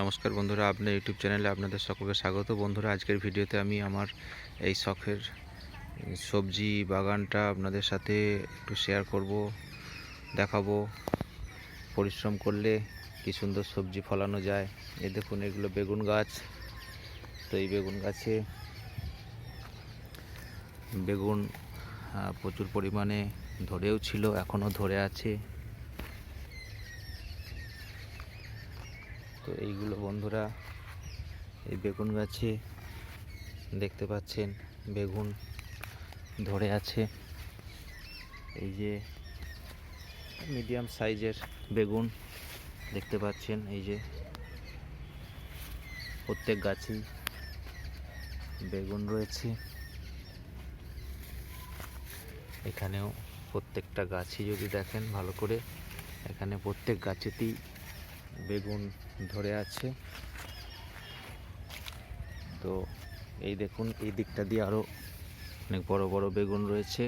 নমস্কার বন্ধুরা আপনার ইউটিউব চ্যানেলে আপনাদের সকলকে স্বাগত। বন্ধুরা, আজকের ভিডিওতে আমি আমার এই শখের সবজি বাগানটা আপনাদের সাথে একটু শেয়ার করব, দেখাবো। পরিশ্রম করলে কি সুন্দর সবজি ফলানো যায়। এ দেখুন, এগুলো বেগুন গাছ। তো এই বেগুন গাছে বেগুন প্রচুর পরিমাণে ধরেও ছিল, এখনও ধরে আছে। তো এইগুলো বন্ধুরা এই বেগুন গাছে দেখতে পাচ্ছেন, বেগুন ধরে আছে। এই যে মিডিয়াম সাইজের বেগুন দেখতে পাচ্ছেন, এই যে প্রত্যেক গাছেই বেগুন রয়েছে। এখানেও প্রত্যেকটা গাছই যদি দেখেন ভালো করে, এখানে প্রত্যেক গাছেতেই বেগুন ধরে আছে। তো এই দেখুন, এই দিকটা দিয়ে আরও অনেক বড় বড় বেগুন রয়েছে।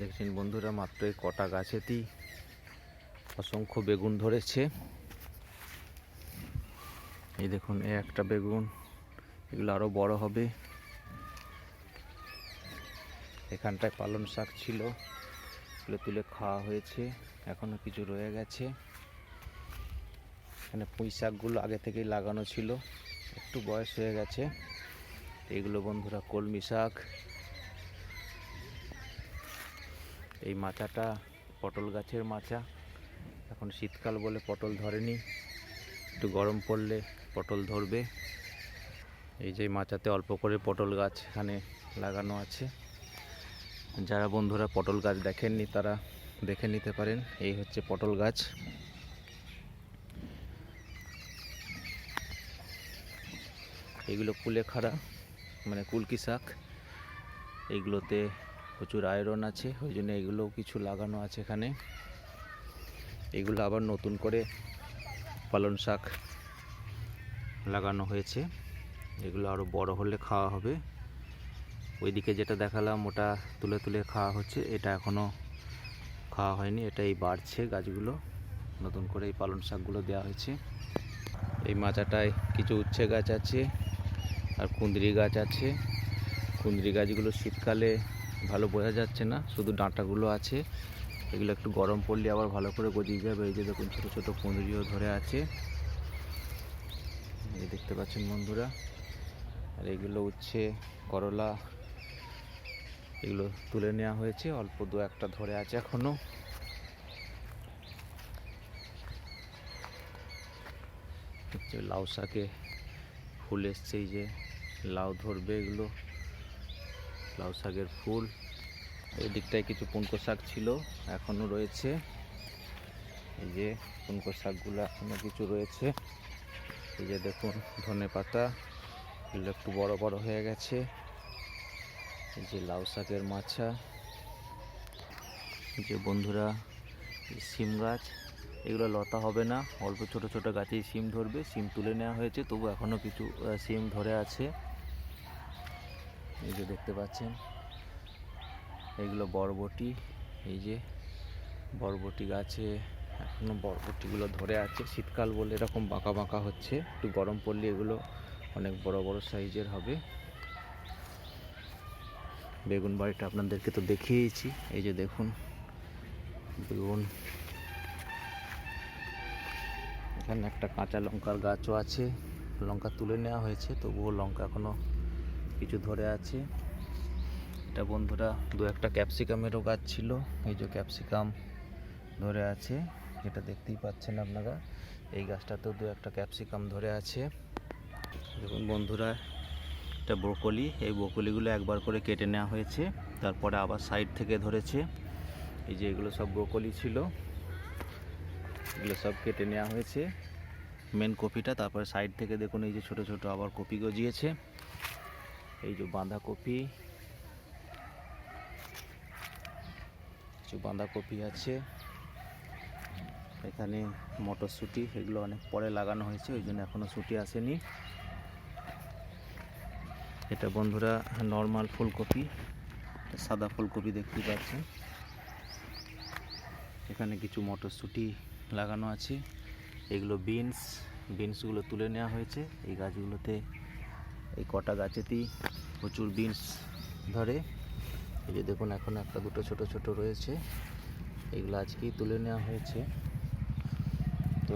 দেখছেন বন্ধুরা, মাত্র এই কটা গাছেতেই অসংখ্য বেগুন ধরেছে। এই দেখুন এ একটা বেগুন, এগুলো আরও বড় হবে। এখানটায় পালং শাক ছিল, এগুলো তুলে খাওয়া হয়েছে এখনও কিছু রয়ে গেছে। এখানে পুঁই শাকগুলো আগে থেকেই লাগানো ছিল, একটু বয়স হয়ে গেছে। এগুলো বন্ধুরা কলমি শাক। এই মাচাটা পটল গাছের মাচা। এখন শীতকাল বলে পটল ধরেনি, একটু গরম পড়লে পটল ধরবে। এই যে মাচাতে অল্প করে পটল গাছ এখানে লাগানো আছে। যারা বন্ধুরা পটল গাছ দেখেননি, তারা দেখে নিতে পারেন। এই হচ্ছে পটল গাছ। এগুলো কুলেখাড়া মানে কুলকি শাক। এইগুলোতে প্রচুর আয়রন আছে, ওই জন্য এগুলোও কিছু লাগানো আছে এখানে। এগুলো আবার নতুন করে পালন শাক লাগানো হয়েছে। এগুলো আরও বড় হলে খাওয়া হবে। ওইদিকে যেটা দেখালাম, ওটা তুলে তুলে খাওয়া হচ্ছে। এটা এখনও খাওয়া হয়নি, এটাই বাড়ছে গাছগুলো। নতুন করে এই পালন শাকগুলো দেওয়া হয়েছে। এই মাচাটায় কিছু উচ্ছে গাছ আছে, আর কুঁদরি গাছ আছে। কুঁদরি গাছগুলো শীতকালে ভালো বোঝা যাচ্ছে না, শুধু ডাঁটাগুলো আছে। এগুলো একটু গরম পড়লে আবার ভালো করে গজিয়ে যাবে। এই যে দেখুন, ছোটো ছোটো কুঁদরিও ধরে আছে। এই দেখতে পাচ্ছেন বন্ধুরা। আর এগুলো উচ্ছে করলা। এগুলো তুলে নেওয়া হয়েছে, অল্প দু একটা ধরে আছে এখনও। হচ্ছে লাউ শাকে ফুল এসছে, এই যে লাউ ধরবে এগুলো। লাউ শাকের ফুল। এই দিকটায় কিছু পুনকো শাক ছিল, এখনও রয়েছে। এই যে পুনকো শাকগুলো এখনও কিছু রয়েছে। এই যে দেখুন, ধনে পাতা, এগুলো একটু বড় বড় হয়ে গেছে। এই যে লাউ শাকের মাছা যে বন্ধুরা সিম গাছ, এগুলো লতা হবে না, অল্প ছোট ছোট গাছেই সিম ধরবে সিম তুলে নেওয়া হয়েছে, তবু এখনও কিছু সিম ধরে আছে। এই যে দেখতে পাচ্ছেন, এগুলো বরবটি, এই যে বরবটি গাছে এখনও বরবটিগুলো ধরে আছে। শীতকাল বলে এরকম বাঁকা বাঁকা হচ্ছে। একটু গরম পড়লে এগুলো অনেক বড় বড় সাইজের হবে। বেগুন বাড়িটা আপনাদেরকে তো দেখিয়েছি। এই যে দেখুন, বেগুন। এখানে একটা কাঁচা লঙ্কার গাছও আছে। লঙ্কা তুলে নেওয়া হয়েছে, তবুও লঙ্কা এখনও কিছু ধরে আছে। এটা বন্ধুরা দু একটা ক্যাপসিকামেরও গাছ ছিল। এই যে ক্যাপসিকাম ধরে আছে। যেটা দেখতেই পাচ্ছেন আপনারা। এই গাছটাতেও দু একটা ক্যাপসিকাম ধরে আছে। দেখুন বন্ধুরা, এটা ব্রোকলি। এই ব্রোকলিগুলো একবার করে কেটে নেওয়া হয়েছে, তারপরে আবার সাইড থেকে ধরেছে। এই যে এগুলো সব ব্রোকলি ছিল, এগুলো সব কেটে নেওয়া হয়েছে। মেন কপিটা, তারপরে সাইড থেকে দেখুন এই যে ছোট ছোট আবার কপি গজিয়েছে। এই যে বাঁধাকপি, কিছু বাঁধাকপি আছে। এখানে মটরশুঁটি এগুলো অনেক পরে লাগানো হয়েছে, ওই জন্য এখনও শুটি আসেনি। এটা বন্ধুরা নর্মাল ফুলকপি, সাদা ফুলকপি দেখতে পাচ্ছেন। এখানে কিছু মটরশুঁটি লাগানো আছে। এগুলো বিনস বিনসগুলো তুলে নেওয়া হয়েছে। এই গাছগুলোতে এই কটা গাছেতেই প্রচুর বিনস ধরে। এই যে দেখুন, এখন একটা দুটো ছোট ছোট রয়েছে। এগুলো আজকেই তুলে নেওয়া হয়েছে।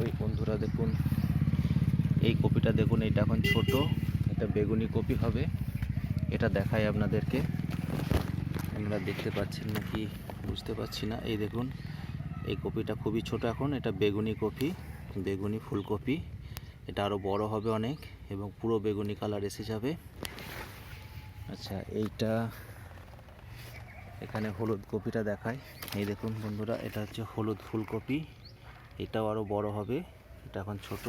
এই বন্ধুরা দেখুন, এই কপিটা দেখুন, এটা এখন ছোট, এটা বেগুনি কপি হবে, এটা দেখাই আপনাদেরকে। আপনারা দেখতে পাচ্ছেন নাকি, বুঝতে পারছি না। এই দেখুন, এই কপিটা খুবই ছোট এখন, এটা বেগুনি কপি, বেগুনি ফুলকপি, এটা আরও বড় হবে অনেক, এবং পুরো বেগুনি কালার এসে যাবে। আচ্ছা এইটা এখানে হলুদ কপিটা দেখায় এই দেখুন বন্ধুরা, এটা হচ্ছে হলুদ ফুলকপি। এটাও আরও বড় হবে। এটা এখন ছোট।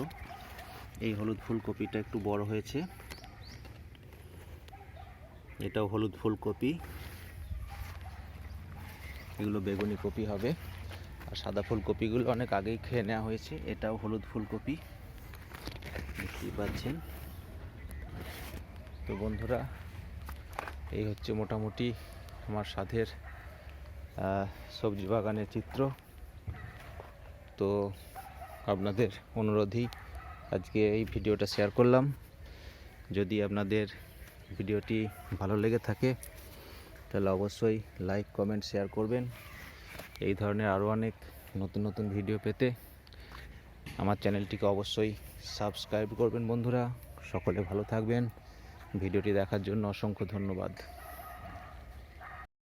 এই হলুদ ফুলকপিটা একটু বড় হয়েছে। এটাও হলুদ ফুলকপি। এগুলো বেগুনি কপি হবে। আর সাদা ফুলকপিগুলো অনেক আগেই খেয়ে নেওয়া হয়েছে। এটাও হলুদ ফুলকপি। দেখতেই পাচ্ছেন। তো বন্ধুরা, এই হচ্ছে মোটামুটি আমার সাধের সবজি বাগানের চিত্র। তো আপনাদের অনুরোধেই আজকে এই ভিডিওটা শেয়ার করলাম। যদি আপনাদের ভিডিওটি ভালো লেগে থাকে, তাহলে অবশ্যই লাইক কমেন্ট শেয়ার করবেন। এই ধরনের আরও অনেক নতুন নতুন ভিডিও পেতে আমার চ্যানেলটিকে অবশ্যই সাবস্ক্রাইব করবেন বন্ধুরা। সকলে ভালো থাকবেন। ভিডিওটি দেখার জন্য অসংখ্য ধন্যবাদ।